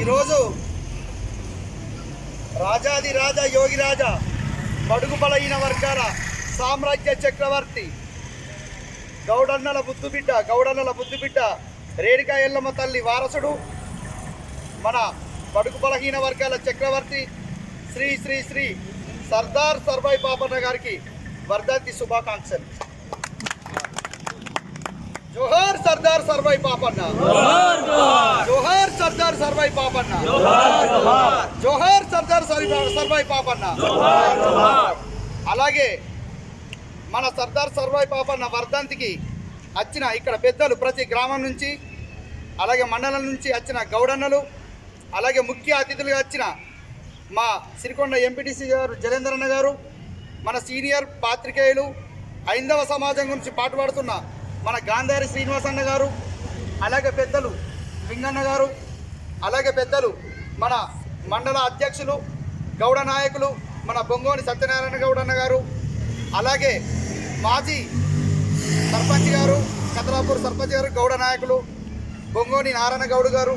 ఈరోజు రాజాది రాజా యోగి రాజా బడుగు బలహీన వర్గాల సామ్రాజ్య చక్రవర్తి గౌడన్నల బుద్దుబిడ్డ గౌడన్నల బుద్దుబిడ్డ రేణుకా ఎల్లమ్మ తల్లి వారసుడు మన బడుగు బలహీన వర్గాల చక్రవర్తి శ్రీ శ్రీ శ్రీ సర్దార్ సర్వాయి బాపన్న గారికి వర్ధంతి శుభాకాంక్షలు. జోహార్ సర్దార్ సర్వాయి పాపన్న. జోహార్ సర్దార్ సర్వాయి పాపన్న. జోహార్ సర్దార్ సర్వా- పాపన్న. అలాగే మన సర్దార్ సర్వాయి పాపన్న వర్ధంతికి వచ్చిన ఇక్కడ పెద్దలు ప్రతి గ్రామం నుంచి అలాగే మండలం నుంచి వచ్చిన గౌడన్నలు అలాగే ముఖ్య అతిథులుగా వచ్చిన మా సిరికొండ ఎంపీటీసీ గారు జలేందర్ అన్న గారు మన సీనియర్ పాత్రికేయులు ఐందవ సమాజం గురించి పాటుపడుతున్న మన గాంధారి శ్రీనివాసన్న గారు అలాగే పెద్దలు లింగన్న గారు అలాగే పెద్దలు మన మండల అధ్యక్షులు గౌడ నాయకులు మన బొంగోని సత్యనారాయణ గౌడన్న గారు అలాగే మాజీ సర్పంచ్ గారు కదలాపూర్ సర్పంచ్ గారు గౌడ నాయకులు బొంగోని నారాయణ గౌడ్ గారు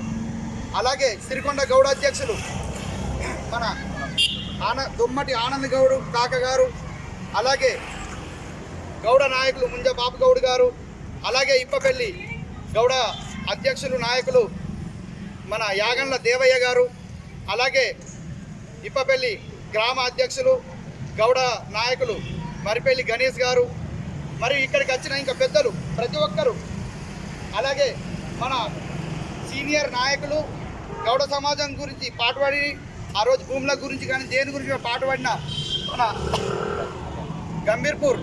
అలాగే సిరికొండ గౌడ అధ్యక్షులు మన ఆన దుమ్మటి ఆనంద్ గౌడ్ కాక గారు అలాగే గౌడ నాయకులు ముంజ బాబు గౌడ్ గారు అలాగే ఇప్పపల్లి గౌడ అధ్యక్షులు నాయకులు మన యాగండ్ల దేవయ్య గారు అలాగే ఇప్పపల్లి గ్రామ అధ్యక్షులు గౌడ నాయకులు మరిపల్లి గణేష్ గారు మరి ఇక్కడికి వచ్చిన ఇంకా పెద్దలు ప్రతి ఒక్కరు అలాగే మన సీనియర్ నాయకులు గౌడ సమాజం గురించి పాటుపడి ఆ రోజు భూముల గురించి కానీ దేని గురించి పాటుపడిన మన గంభీర్పూర్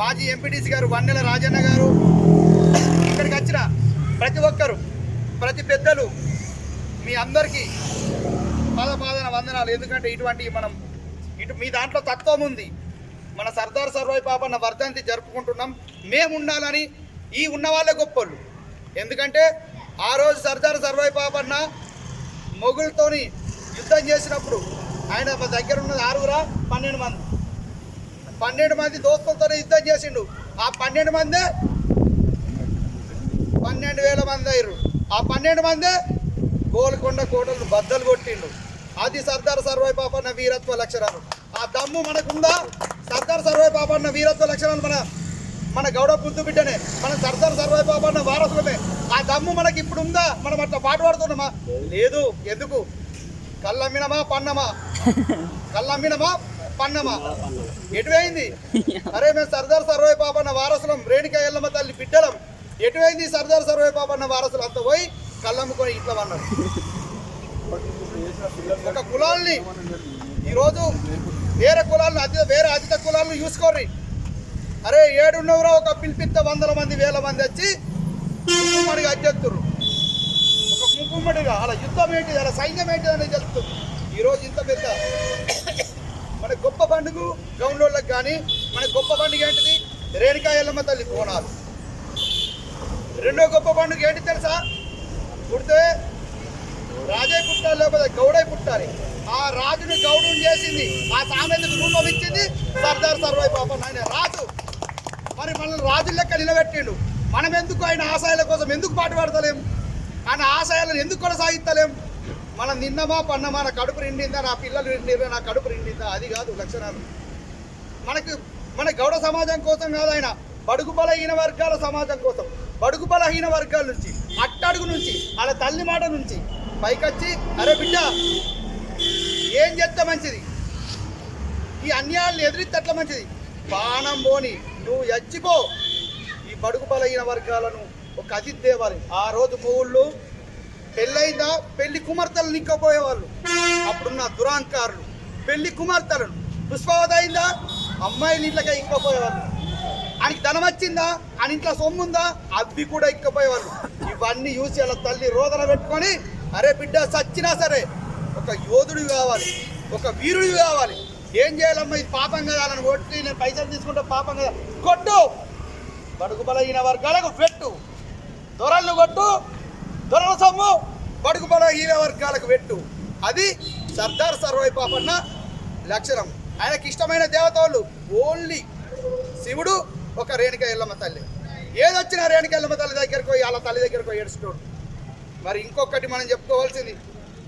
మాజీ ఎంపీటీసీ గారు వన్నెల రాజన్న గారు ఇక్కడికి వచ్చిన ప్రతి ఒక్కరు ప్రతి పెద్దలు మీ అందరికీ పాద పాదన వందనాలు. ఎందుకంటే ఇటువంటి మనం ఇటు మీ దాంట్లో తత్వం ఉంది. మన సర్దార్ సర్వాయి పాపన్న వర్ధంతి జరుపుకుంటున్నాం. మేము ఉండాలని ఈ ఉన్న వాళ్ళే గొప్పలు. ఎందుకంటే ఆ రోజు సర్దార్ సర్వాయి పాపన్న మొగులతోని యుద్ధం చేసినప్పుడు ఆయన దగ్గర ఉన్నది ఆరుగురా పన్నెండు మంది. పన్నెండు మంది దోస్తులతోనే యుద్ధం చేసిండు. ఆ పన్నెండు మందే పన్నెండు వేల మంది అయ్యారు ఆ పన్నెండు మందే గోల్కొండ కోటలు బద్దలు కొట్టిండు. అది సర్దార్ సర్వాయి పాపన్న వీరత్వ లక్షణాలు. ఆ దమ్ము మనకుందా? సర్దార్ సర్వాయి పాపన్న వీరత్వ లక్షణాలు మన మన గౌడ బుద్ధు బిడ్డనే. మన సర్దార్ సర్వాయి పాపన్న వారసులమే. ఆ దమ్ము మనకి ఇప్పుడు ఉందా మనం అట్లా పాటు పాడుతున్నామా? లేదు. ఎందుకు? కళ్ళమ్మినమా పన్నమా? కళ్ళమ్మినమా? పన్నమా? ఎటువైంది? అరే మేము సర్దార్ సర్వే పాపన్న వారసులం రేణుక ఎల్లమ్మ తల్లి బిడ్డలం. ఎటువైంది సర్దార్ సర్వే పాపన్న వారసులు? అంత పోయి కళ్ళమ్ముకొని ఇట్లా అన్నారు ఒక కులాల్ని ఈరోజు వేరే కులాలను అతి వేరే అతిథ కులాలను చూసుకోర్రి. అరే ఏడున్నవరో ఒక పిలిపిత్త వందల మంది వేల మంది వచ్చి కుంకుమడిగా అధ్యక్షురు ఒక కుంకుమడిగా అలా యుద్ధం ఏంటి అలా సైన్యం ఏంటి అనేది తెలుస్తుంది ఈరోజు ఇంత పెద్ద మన గొప్ప పండుగ గౌండ్లోళ్ళకి కానీ మన గొప్ప పండుగ ఏంటిది? రేణుకాయలమ్మ ఎల్లమ్మ తల్లి బోనాలు రెండో గొప్ప పండుగ ఏంటి తెలుసా? పుడితే రాజే పుట్టాలి లేకపోతే గౌడై పుట్టాలి. ఆ రాజుని గౌడుని చేసింది ఆ సామెతకు రూపం ఇచ్చింది సర్దార్ సర్వాయి పాప ఆయన రాజు! మరి మనల్ని రాజు లెక్క నిలబెట్టిండు. మనం ఎందుకు ఆయన ఆశయాల కోసం ఎందుకు పాటు పాడతలేం ఆయన ఆశయాలను ఎందుకు కొనసాగిస్తలేం? మనం నిన్నమా పన్నమా నా కడుపు నిండిందా? నా పిల్లలు నిండిరా నా కడుపు నిండిందా? అది కాదు లక్షణాలు. మనకు మన గౌడ సమాజం కోసం కాదు ఆయన. బడుగు బలహీన వర్గాల సమాజం కోసం. బడుగు బలహీన వర్గాల నుంచి అట్టడుగు నుంచి వాళ్ళ తల్లి మాట నుంచి పైకొచ్చి అరే బిడ్డ ఏం చేస్తే మంచిది? ఈ అన్యాయాలను ఎదిరిస్తే అట్లా మంచిది? బాణం పోని నువ్వు ఎచ్చిపో ఈ బడుగు బలహీన వర్గాలను ఒక అతిథి దేవాలి. ఆ రోజు పువ్వుళ్ళు పెళ్ళైందా? పెళ్ళి కుమార్తెలు నిక్కపోయేవాళ్ళు అప్పుడున్న దురాంకారులు పెళ్ళి కుమార్తెలను పుష్పవతి అయిందా అమ్మాయిలు ఇంట్లోకి ఇక్కపోయేవాళ్ళు ఆయనకి ధనం వచ్చిందా? ఆయన ఇంట్లో సొమ్ము ఉందా అవి కూడా ఇక్కపోయేవాళ్ళు ఇవన్నీ చూసి అలా తల్లి రోదన పెట్టుకొని అరే బిడ్డ సచ్చినా సరే ఒక యోధుడు కావాలి ఒక వీరుడు కావాలి. ఏం చేయాలమ్మా? ఇది పాపం కదా అని కొట్టి నేను పైసలు తీసుకుంటే పాపం కదా. కొట్టు! బడుగు బలహీన వర్గాలకు పెట్టు. దొరలను కొట్టు. దొరల సొమ్ము బడుగు బలహీన వర్గాలకు పెట్టు. అది సర్దార్ సర్వై పాపన్న లక్షణం. ఆయనకి ఇష్టమైన దేవతలు ఓన్లీ శివుడు ఒక రేణుక ఎల్లమ్మ తల్లి. ఏదొచ్చినా రేణుక ఎల్లమ్మ తల్లి దగ్గరకు వాళ్ళ తల్లి దగ్గరకు ఏడుచుకోడు మరి ఇంకొకటి మనం చెప్పుకోవాల్సింది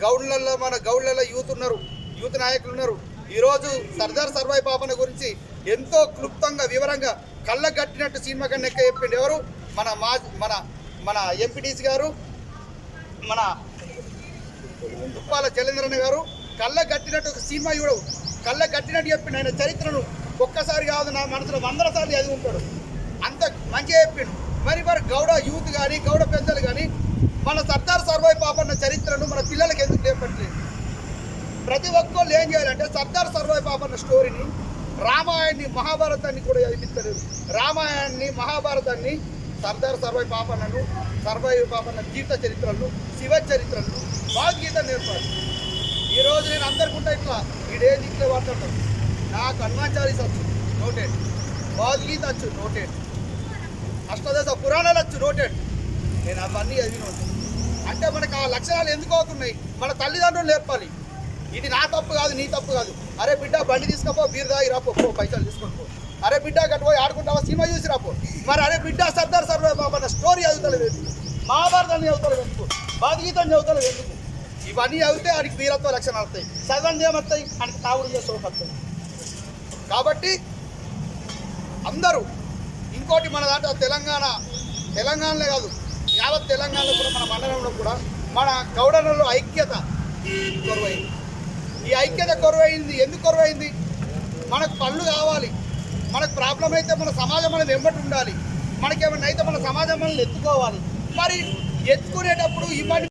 గౌడ్లలో మన గౌడ్లలో యూత్ ఉన్నారు యూత్ నాయకులు ఉన్నారు. ఈరోజు సర్దార్ సర్వాయి పాపన గురించి ఎంతో క్లుప్తంగా వివరంగా కళ్ళ కట్టినట్టు సినిమా కన్నా ఎక్క చెప్పిండు ఎవరు? మన మా మన మన ఎంపీటీసీ గారు మన ఉప్పాల జలేంద్రన్న గారు కళ్ళ కట్టినట్టు ఒక సినిమా చూడవు కళ్ళ కట్టినట్టు చెప్పిన ఆయన చరిత్రను ఒక్కసారి కాదు నా మనసులో వందల సార్లు చదివి ఉంటాడు. అంత మంచిగా చెప్పిండు. మరి మరి గౌడ యూత్ కానీ గౌడ పెద్దలు కానీ మన సర్దార్ సర్వాయి పాపన్న చరిత్రను మన పిల్లలకి ఎందుకు నేర్పట్లేదు ప్రతి ఒక్కళ్ళు ఏం చేయాలంటే సర్దార్ సర్వాయి పాపన్న స్టోరీని రామాయణాన్ని మహాభారతాన్ని కూడా చదివించలేదు. రామాయణాన్ని మహాభారతాన్ని సర్దార్ సర్వై పాపన్నను సర్వై పాపన్న జీవిత చరిత్రలను శివ చరిత్రలను భగవద్గీత నేర్పాలి. ఈరోజు నేను అందరికుంటా ఇట్లా వీడేది ఇట్లా మాట్లాడతాను. నాకు అన్నాచారి వచ్చు నోటెడ్. భగవద్గీత వచ్చు నోటెడ్. అష్టదశ పురాణాలు వచ్చు నోటెడ్. నేను అవన్నీ చదివిన అంటే మనకు ఆ లక్షణాలు ఎందుకు అవుతున్నాయి? మన తల్లిదండ్రులు నేర్పాలి. ఇది నా తప్పు కాదు నీ తప్పు కాదు. అరే బిడ్డ బండి తీసుకపో బీర్ దాగి రాపో పైసలు తీసుకొని పో. అరే బిడ్డ గట్ట పోయి ఆడుకుంటావా? సినిమా చూసి రాపో మరి అరే బిడ్డ సర్దార్ సర్వే మన స్టోరీ చదువుతలేదు ఎందుకు? మహాభారతాన్ని చదువుతలేదు ఎందుకు? భగవద్గీతను చదువుతలేదు ఎందుకు? ఇవన్నీ చదివితే ఆడికి వీరత్వ లక్షణాలు వస్తాయి. చదవండి ఏమొస్తాయి? ఆయనకి తాగుడు చేసే వస్తాయి. కాబట్టి అందరూ ఇంకోటి మన దాంట్లో తెలంగాణ తెలంగాణలో కాదు యావత్ తెలంగాణలో కూడా మన మండలంలో కూడా మన గౌడలలో ఐక్యత కొరవైంది. ఈ ఐక్యత కొరవైంది ఎందుకు కొరవైంది? మనకు పనులు కావాలి. మనకు ప్రాబ్లం అయితే మన సమాజం అనేది వెంబడి ఉండాలి. మనకేమన్నా అయితే మన సమాజం మనల్ని ఎత్తుకోవాలి. మరి ఎత్తుకునేటప్పుడు ఇవన్నీ